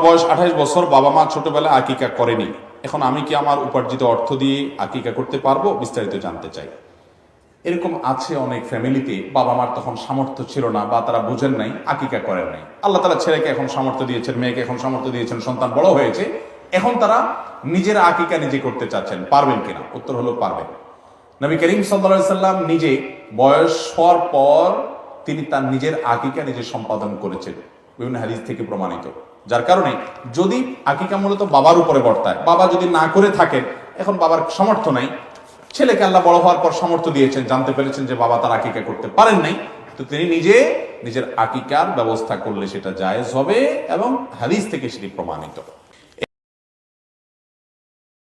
বয়স আঠাশ বছর বাবা মা ছোটবেলায় আকিকা করেনি? এখন আমি কি আমার উপার্জিত অর্থ দিয়ে আকিকা করতে পারব? বিস্তারিত জানতে চাই। এরকম আছে অনেক ফ্যামিলিতে বাবা মার তখন সামর্থ্য ছিল না বা তারা বুঝেন নাই, আকিকা করেন নাই। আল্লাহ তালা ছেলেকে এখন সামর্থ্য দিয়েছেন, মেয়েকে এখন সামর্থ্য দিয়েছেন, সন্তান বড় হয়েছে। এখন তারা নিজের আকিকা নিজে করতে চাচ্ছেন, পারবেন কিনা? উত্তর হলো পারবেন। নবী করিম সাল্লা সাল্লাম নিজে বয়স হওয়ার পর তিনি তার নিজের আকিকা নিজে সম্পাদন করেছেন। বিভিন্ন হাদিস থেকে প্রমাণিত। যার কারণে যদি আকিকা মূলত বাবার উপরে বর্তায়, বাবা যদি না করে থাকেন এখন বাবার সমর্থ নাই। ছেলেকে আল্লাহ বড় হওয়ার পর সমর্থ দিয়েছেন, জানতে পেরেছেন যে বাবা তার আকিকা করতে পারেন নাই। তো তিনি নিজে নিজের আকিকার ব্যবস্থা করলে সেটা জায়েজ হবে এবং হাদিস থেকে সেটি প্রমাণিত।